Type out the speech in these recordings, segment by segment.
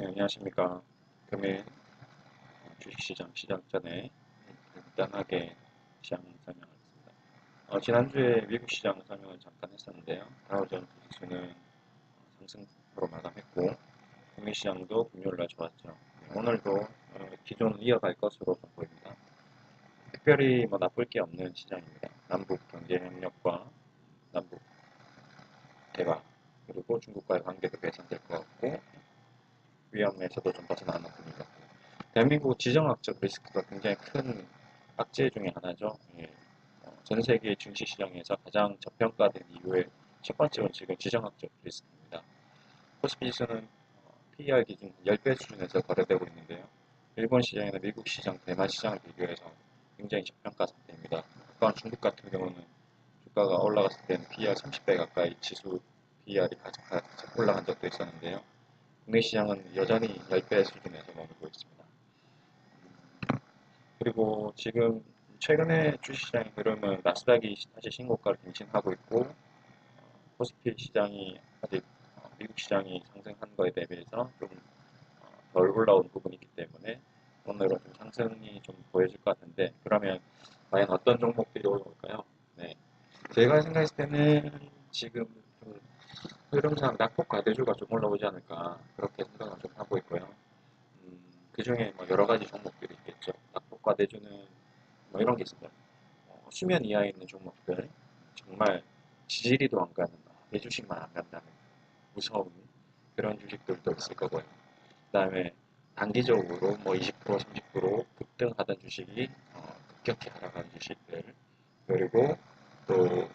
네, 안녕하십니까. 금일 주식시장 시작 전에 간단하게 시장 설명하겠습니다. 어, 지난주에 미국 시장 설명을 잠깐 했었는데요. 다우존 지수는 상승으로 마감했고, 국내 시장도 금요일날 좋았죠. 네, 오늘도 어, 기존을 이어갈 것으로 보입니다. 특별히 뭐 나쁠 게 없는 시장입니다. 남북 경제 협력과 남북 대화 그리고 중국과의 관계도 개선될 것 같고 위험에서도 좀 벗어나는 분위기가 대한민국 지정학적 리스크가 굉장히 큰 악재 중에 하나죠. 예. 어, 전 세계 증시 시장에서 가장 저평가된 이후에 첫 번째 원칙은 지정학적 리스크입니다. 코스피 지수는 어, PER 기준 10배 수준에서 거래되고 있는데요. 일본 시장이나 미국 시장, 대만 시장을 비교해서 굉장히 저평가 상태입니다. 또한 중국 같은 경우는 주가가 올라갔을 때는 PER 30배 가까이 지수 PER이 올라간 적도 있었는데요. 국내 시장은 여전히 10배 수준에서 머물고 있습니다. 그리고 지금 최근에 주식시장의 흐름은 나스닥이 다시 신고가를 갱신하고 있고 코스피 시장이 아직 어, 미국 시장이 상승한 거에 대비해서 좀 덜 올라온 부분이 있기 때문에 오늘은 좀 상승이 좀 보여질 것 같은데 그러면 과연 어떤 종목들이 올라올까요? 네. 제가 생각했을 때는 지금 좀 흐름상 낙폭 과대주가 좀 올라오지 않을까 그렇게 생각을 좀 하고 있고요. 음, 그 중에 뭐 여러 가지 종목들이 있겠죠. 낙폭 과대주는 뭐 이런 게 있습니다. 어, 수면 이하에 있는 종목들 정말 지지리도 안 가는 내 주식만 안 간다는 무서운 그런 주식들도 있을 거고요. 그 다음에 단기적으로 뭐 20% 30% 급등하던 주식이 어, 급격히 하락하는 주식들 그리고 또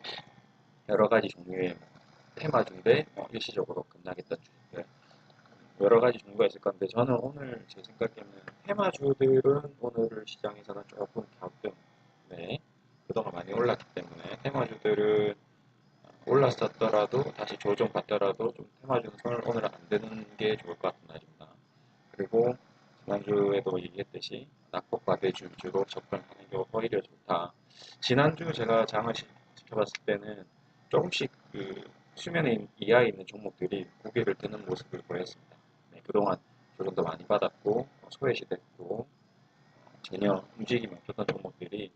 여러 가지 종류의 테마주인데 어, 일시적으로 급락했던 주식들 여러 가지 종류가 있을 건데 저는 오늘 제 생각에는 테마주들은 오늘 시장에서는 조금 네, 그동안 많이 올랐기 때문에 테마주들은 올랐었더라도 다시 조정 받더라도 좀 테마주는 손을 오늘 안 드는 게 좋을 것 같은 날입니다. 그리고 지난주에도 얘기했듯이 낙폭 과대주 위주로 접근하는 게 오히려 좋다. 지난주 제가 장을 지켜봤을 때는 조금씩 그 수면에 이하에 있는 종목들이 고개를 드는 모습을 보였습니다. 네, 그동안 조정도 많이 받았고 소외시됐고 전혀 움직임이 없었던 종목들이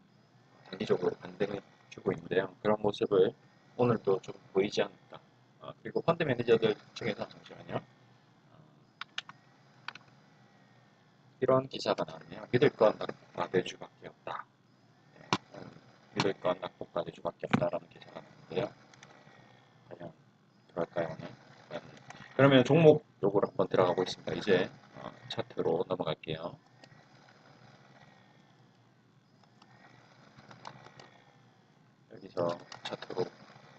단기적으로 반등을 주고 있는데요. 그런 모습을 오늘도 좀 보이지 않을까. 어, 그리고 펀드 매니저들 중에서 잠시만요. 어, 이런 기사가 나왔네요. 믿을 건 낙폭과대주밖에 없다. 네, 음, 믿을 건 낙폭과대주밖에 없다라는 기사가 나왔는데요. 과연 그럴까요? 오늘? 네. 그러면 종목 요걸 한번 들어가 보겠습니다. 이제 어, 차트로 넘어갈게요. 여기서 차트로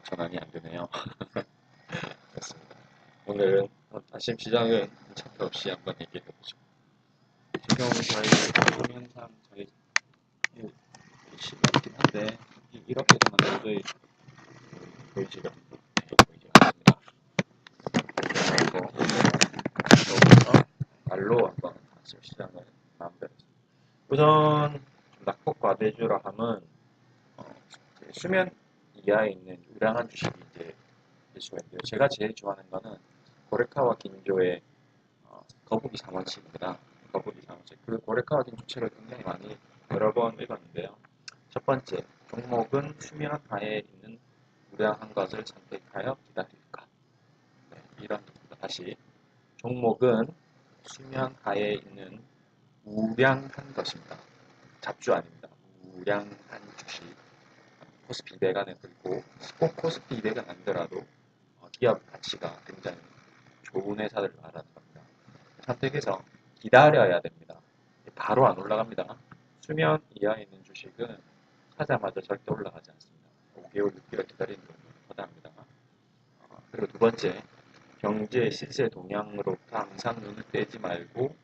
전환이 안 되네요. 그렇습니다. 오늘은 아침 시장은 차트 없이 한번 얘기해 보죠. 지금 저희 화면상 저희 시간이긴 한데 이렇게서만 도저히 보이지가 보이지 않습니다. 그래서 말로 한번 아침 시장을 마음대로 우선 낙폭 과대주라 함은 어, 수면 이하에 있는 우량한 주식이 이제 될 수가 있는데요. 제가 제일 좋아하는 거는 고레카와 긴조의 어, 거북이 3원칙입니다. 거북이 3원칙. 그 고레카와 긴조 책을 굉장히 많이 여러 번 읽었는데요. 첫 번째, 종목은 수면 하에 있는 우량한 것을 선택하여 기다릴까? 네, 이런 다시 종목은 수면 하에 있는 우량한 것입니다. 잡주 아닙니다. 우량한 주식. 코스피 200 안에 들고 꼭 코스피 200은 아니더라도 어, 기업 가치가 굉장히 좋은 말하는 겁니다. 선택해서 기다려야 됩니다. 바로 안 올라갑니다. 수면 이하에 있는 주식은 사자마자 절대 올라가지 않습니다. 5개월, 6개월 기다리는 걸 허다합니다. 어, 그리고 두 번째, 경제 시세 동향으로부터 항상 눈을 떼지 말고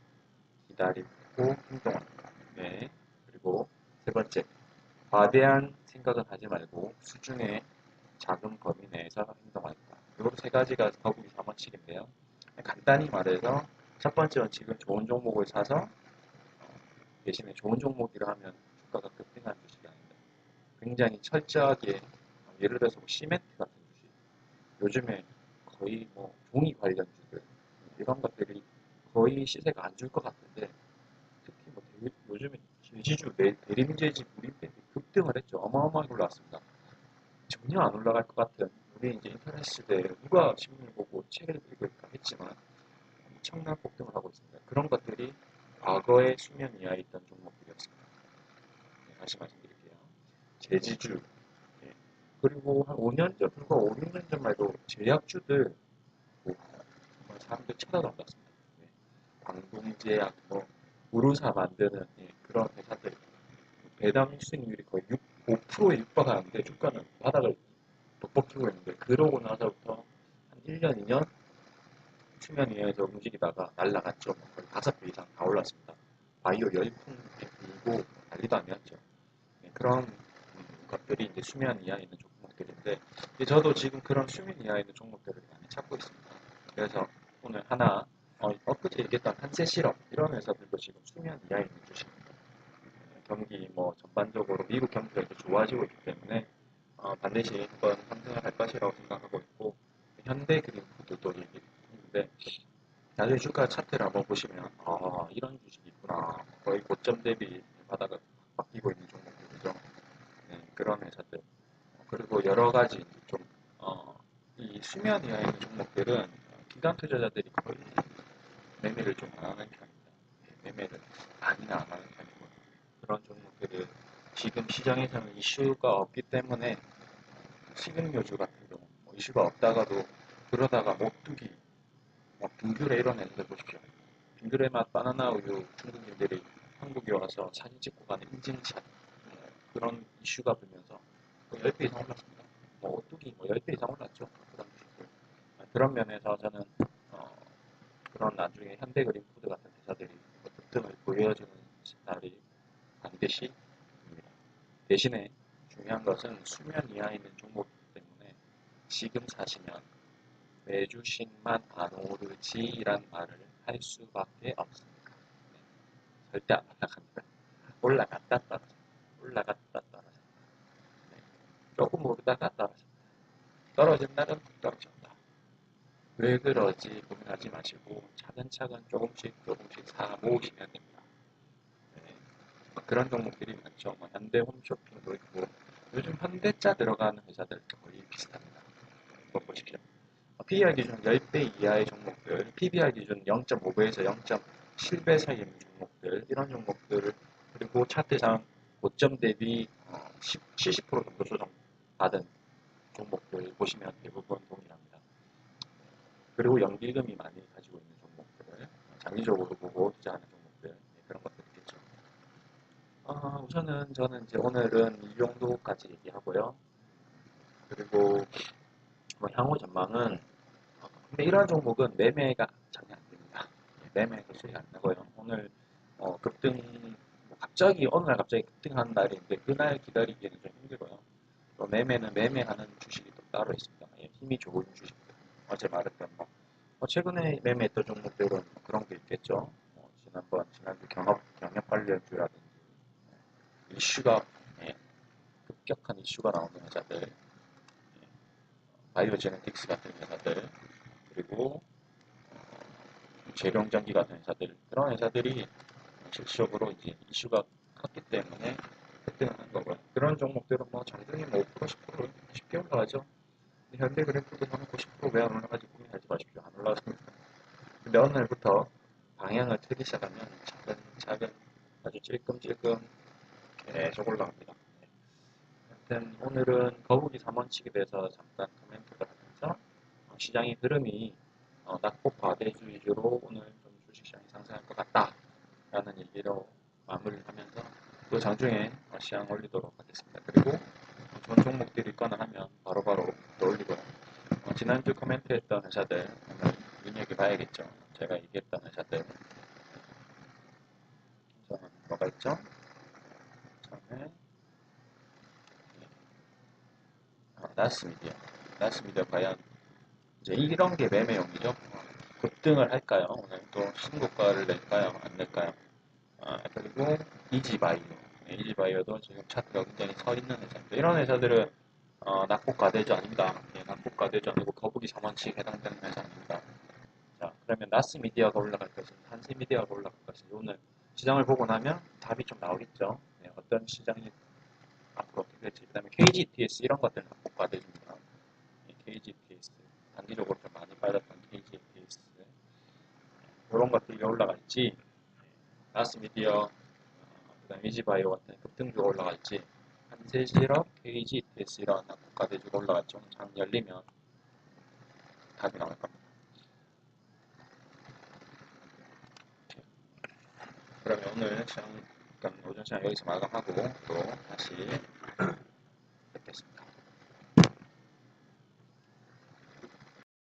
기다리고 행동한다. 네. 그리고 세 번째, 과대한 생각은 하지 말고 수중의 작은 범위 내에서 행동하겠다. 이세 가지가 거북이 3원칙인데요. 간단히 말해서 첫 번째 원칙은 좋은 종목을 사서 대신에 좋은 종목이라 하면 주가가 급등하는 주식이 아닙니다. 굉장히 철저하게 예를 들어서 뭐 시멘트 같은 주식 요즘에 거의 뭐 종이 관련 주들 이런 것들이 거의 시세가 안 줄 것 같은데 뭐 대- 요즘에 제지주 내- 대림제지 우리백이 급등을 했죠. 어마어마하게 올라왔습니다. 전혀 안 올라갈 것 같은 우리 이제 인터넷 시대에 누가 신문을 보고 책을 읽을까 했지만 엄청난 폭등을 하고 있습니다. 그런 것들이 과거의 수면 이하에 있던 종목들이었습니다. 네, 다시 말씀드릴게요. 제지주 예. 그리고 한 5년 전, 불과 5, 6년 전만 해도 제약주들 뭐, 정말 사람들 쳐다봤습니다. 네. 광동제약, 뭐 우루사 만드는 예, 그런 회사들 배당 수익률이 거의 6, 5%에 육박하는데 주가는 바닥을 벅벅 끼고 있는데 그러고 나서부터 한 1년, 2년 수면 위에서 움직이다가 날라갔죠. 거의 5배 이상 다 올랐습니다. 바이오 열풍 불고 난리도 아니었죠. 네, 그런 음, 것들이 이제 수면 이하에 있는 종목들인데 저도 지금 그런 수면 이하에 있는 종목들을 많이 찾고 있습니다. 그래서 오늘 하나 어, 엊그제 얘기했던 한세 실업 이런 회사들도 지금 수면 이하에 있는 주식입니다. 네, 경기 뭐 전반적으로 미국 경기가 이제 좋아지고 있기 때문에 어, 반드시 한번 상승을 할 것이라고 생각하고 있고 현대 그린푸드도 얘기했는데 나중에 주가 차트를 한번 보시면 아 이런 주식이 있구나. 거의 고점 대비 바닥을 바뀌고 있는 종목들이죠. 네, 그런 회사들. 어, 그리고 여러 가지 좀 어, 이 수면 이하에 있는 종목들은 기관 투자자들이 거의 매매를 좀 안 하는 편입니다. 네, 매매를 많이는 안 하는 편이고. 그런 종목들은 지금 시장에서는 이슈가 없기 때문에 식용유주 같은 경우 뭐 이슈가 없다가도 그러다가 못두기 뭐 빙그레 이런 애들 보십시오. 빙그레 맛 바나나 우유 중국인들이 한국에 와서 사진 찍고 가는 인증샷 뭐 그런 이슈가 불면서 뭐 10배 이상 올랐습니다. 뭐 오뚜기 뭐 10배 이상 올랐죠. 그런 주식들 그런 면에서 저는 어, 그런 나중에 현대그린푸드 같은 회사들이 뭐 급등을 보여주는 날이 반드시 입니다. 대신에 중요한 것은 수면 이하에 있는 종목이기 때문에 지금 사시면 매주 신만 안 오르지란 말을 할 수밖에 없습니다. 네, 절대 안 올라갑니다. 올라갔다 떨어져. 올라갔다 떨어져. 네, 조금 오르다가 떨어져. 떨어진 날은 떨어진다. 왜 그러지 고민하지 마시고 차근차근 조금씩 조금씩 사 모으시면 됩니다. 네, 뭐 그런 종목들이 많죠. 뭐 현대 홈쇼핑도 있고 요즘 현대자 들어가는 회사들 거의 비슷합니다. 이거 보십시오. PER 기준 10배 이하의 종목들, PBR 기준 0.5배에서 0.7배 사이에 있는 종목들, 이런 종목들을 그리고 차트상 고점 대비 어, 10, 70% 정도 조정 받은 종목들 보시면 대부분 동일합니다. 그리고 연기금이 많이 가지고 있는 종목들, 장기적으로 보고 투자하는 종목들 네, 그런 것들이 있겠죠. 아, 우선은 저는 이제 오늘은 이 정도까지 얘기하고요. 그리고 뭐 향후 전망은 어, 근데 이러한 종목은 매매가 전혀 안 됩니다. 예, 매매가 수익 안 나고요. 오늘 어, 급등 뭐 갑자기 어느 날 갑자기 급등하는 날인데 그날 기다리기는 좀 힘들고요. 또 매매는 매매하는 주식이 또 따로 있습니다. 예, 힘이 좋은 주식들. 어제 말했던 뭐, 뭐 최근에 매매했던 종목들은 뭐 그런 게 있겠죠. 뭐 지난번 지난주 경업 경영 관련주라든지 이슈가 예, 급격한 이슈가 나오는 회사들, 예, 바이오제네틱스 같은 회사들, 그리고 어, 재룡전기 같은 회사들 그런 회사들이 실질적으로 이제 이슈가 컸기 때문에 급등하는 거고요. 그런 종목들은 뭐 장중에 뭐5% 10% 쉽게 올라가죠. 현대 그래프도 사놓고 10%왜 안 올라가지 고민하지 마십시오. 안 올라갑니다. 근데 어느 날부터 방향을 틀기 시작하면 차근차근 아주 찔끔찔끔 계속 올라갑니다. 네. 하여튼 오늘은 거북이 3원칙에 대해서 잠깐 코멘트를 하면서 어, 시장의 흐름이 어, 낙폭 과대주 위주로 오늘 좀 주식시장이 상승할 것 같다 라는 얘기로 마무리를 하면서 또 장중에 어, 시장 올리도록 하겠습니다. 그리고 어, 좋은 종목들이 있거나 하면 바로바로. 어, 지난주 코멘트했던 회사들 눈여겨봐야겠죠. 제가 얘기했던 회사들 우선 뭐가 있죠? 처음에 아, 나스 미디어. 나스 미디어 과연 이제 이런 게 매매용이죠. 어, 급등을 할까요? 오늘 또 신고가를 낼까요? 안 낼까요? 아, 그리고 이지바이오. 네, 이지바이오도 지금 차트가 굉장히 서 있는 회사인데 이런 회사들은 어, 낙폭 과대주 아닙니다. 아니고 거북이 3원칙 해당되는 회사 아닙니다. 자, 그러면 나스 미디어가 올라갈 것인지 한세 미디어가 올라갈 것인지 오늘 시장을 보고 나면 답이 좀 나오겠죠. 네, 어떤 시장이 앞으로 어떻게 될지 그 다음에 KGTS 이런 확보가 됩니다. 네, KGTS 단기적으로 좀 많이 빠졌던 KGTS 이런 것들이 올라갈지 나스 미디어 어, 그다음 이지바이오 같은 급등주가 올라갈지 한세 실업, KGTS 이런 낙폭가 대주가 올라갈지 오늘 장 열리면 답이 나올 겁니다. 그러면 오늘 시장, 그러니까 오전 시장 여기서 마감하고 또 다시